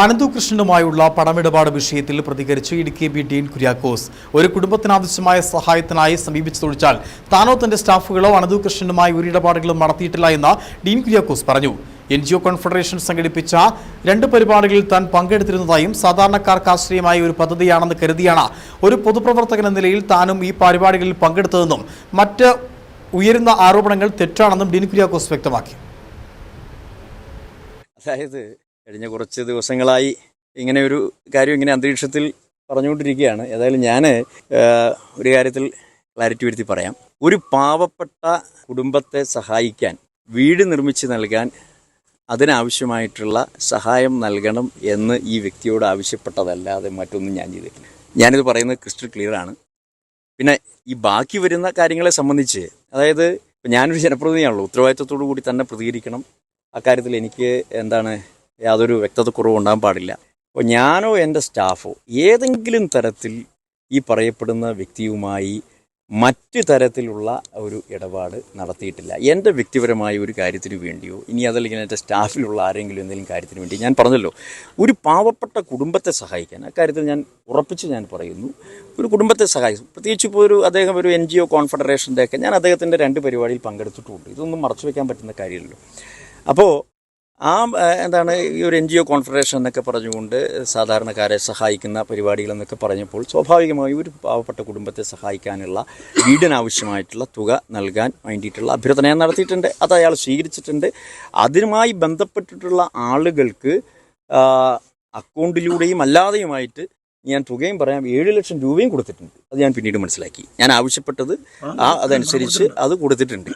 അനന്തുകൃഷ്ണനുമായുള്ള പണമിടപാട് വിഷയത്തിൽ പ്രതികരിച്ച് ഇടുക്കി ബി ഡീൻ കുര്യാക്കോസ്. ഒരു കുടുംബത്തിനാവശ്യമായ സഹായത്തിനായി സമീപിച്ചതൊഴിച്ചാൽ താനോ തന്റെ സ്റ്റാഫുകളോ അനന്തുകൃഷ്ണനുമായി ഒരു ഇടപാടുകളും നടത്തിയിട്ടില്ല എന്ന് ഡീൻ കുര്യാക്കോസ് പറഞ്ഞു. എൻ ജി ഒ കോൺഫെഡറേഷൻ സംഘടിപ്പിച്ച രണ്ട് പരിപാടികളിൽ താൻ പങ്കെടുത്തിരുന്നതായും സാധാരണക്കാർക്ക് ആശ്രയമായ ഒരു പദ്ധതിയാണെന്ന് കരുതിയാണ് ഒരു പൊതുപ്രവർത്തകൻ എന്ന നിലയിൽ താനും ഈ പരിപാടികളിൽ പങ്കെടുത്തതെന്നും മറ്റ് ഉയരുന്ന ആരോപണങ്ങൾ തെറ്റാണെന്നും ഡീൻ കുര്യാക്കോസ് വ്യക്തമാക്കി. അതായത് കഴിഞ്ഞ കുറച്ച് ദിവസങ്ങളായി ഇങ്ങനെ ഒരു കാര്യം ഇങ്ങനെ അന്തരീക്ഷത്തിൽ പറഞ്ഞുകൊണ്ടിരിക്കുകയാണ്. ഏതായാലും ഞാൻ ഒരു കാര്യത്തിൽ ക്ലാരിറ്റി വരുത്തി പറയാം. ഒരു പാവപ്പെട്ട കുടുംബത്തെ സഹായിക്കാൻ വീട് നിർമ്മിച്ച് നൽകാൻ അതിനാവശ്യമായിട്ടുള്ള സഹായം നൽകണം എന്ന് ഈ വ്യക്തിയോട് ആവശ്യപ്പെട്ടതല്ലാതെ മറ്റൊന്നും ഞാൻ ചെയ്തിട്ടില്ല. ഞാനിത് പറയുന്നത് ക്രിസ്റ്റൽ ക്ലിയറാണ് പിന്നെ ഈ ബാക്കി വരുന്ന കാര്യങ്ങളെ സംബന്ധിച്ച് അതായത് ഞാനൊരു ജനപ്രതിനിധിയാണല്ലോ ഉത്തരവാദിത്വത്തോടു കൂടി തന്നെ പ്രതികരിക്കണം. അക്കാര്യത്തിൽ എനിക്ക് എന്താണ് യാതൊരു വ്യക്തത കുറവും ഉണ്ടാകാൻ പാടില്ല. അപ്പോൾ ഞാനോ എന്റെ സ്റ്റാഫോ ഏതെങ്കിലും തരത്തിൽ ഈ പറയപ്പെടുന്ന വ്യക്തിയുമായി മറ്റു തരത്തിലുള്ള ഒരു ഇടപാട് നടത്തിയിട്ടില്ല. എന്റെ വ്യക്തിപരമായ ഒരു കാര്യത്തിന് വേണ്ടിയോ ഇനി അതല്ലെങ്കിൽ എന്റെ സ്റ്റാഫിലുള്ള ആരെങ്കിലും എന്തെങ്കിലും കാര്യത്തിന് വേണ്ടി ഞാൻ പറഞ്ഞല്ലോ ഒരു പാവപ്പെട്ട കുടുംബത്തെ സഹായിക്കാൻ അക്കാര്യത്തിൽ ഞാൻ ഉറപ്പിച്ച് ഞാൻ പറയുന്നു ഒരു കുടുംബത്തെ സഹായിക്കും പ്രത്യേകിച്ച് ഇപ്പോൾ ഒരു അദ്ദേഹം ഒരു എൻ ജി ഒ കോൺഫെഡറേഷന്റെ ഒക്കെ ഞാൻ അദ്ദേഹത്തിന്റെ രണ്ട് പരിപാടിയിൽ പങ്കെടുത്തിട്ടുമുണ്ട് ഇതൊന്നും മറച്ചു വയ്ക്കാൻ പറ്റുന്ന കാര്യമല്ലോ അപ്പോൾ ആ എന്താണ് ഈ ഒരു എൻ ജി ഒ കോൺഫെഡറേഷൻ എന്നൊക്കെ പറഞ്ഞുകൊണ്ട് സാധാരണക്കാരെ സഹായിക്കുന്ന പരിപാടികൾ എന്നൊക്കെ പറഞ്ഞപ്പോൾ സ്വാഭാവികമായും ഒരു പാവപ്പെട്ട കുടുംബത്തെ സഹായിക്കാനുള്ള വീടിനാവശ്യമായിട്ടുള്ള തുക നൽകാൻ വേണ്ടിയിട്ടുള്ള അഭ്യർത്ഥന നടത്തിയിട്ടുണ്ട്. അത് അയാൾ സ്വീകരിച്ചിട്ടുണ്ട്. അതിനുമായി ബന്ധപ്പെട്ടിട്ടുള്ള ആളുകൾക്ക് അക്കൗണ്ടിലൂടെയും അല്ലാതെയുമായിട്ട് ഞാൻ തുകയും പറയാം ഏഴ് ലക്ഷം രൂപയും കൊടുത്തിട്ടുണ്ട്. അത് ഞാൻ പിന്നീട് മനസ്സിലാക്കി. ഞാൻ ആവശ്യപ്പെട്ടത് ആ അതനുസരിച്ച് അത് കൊടുത്തിട്ടുണ്ട്.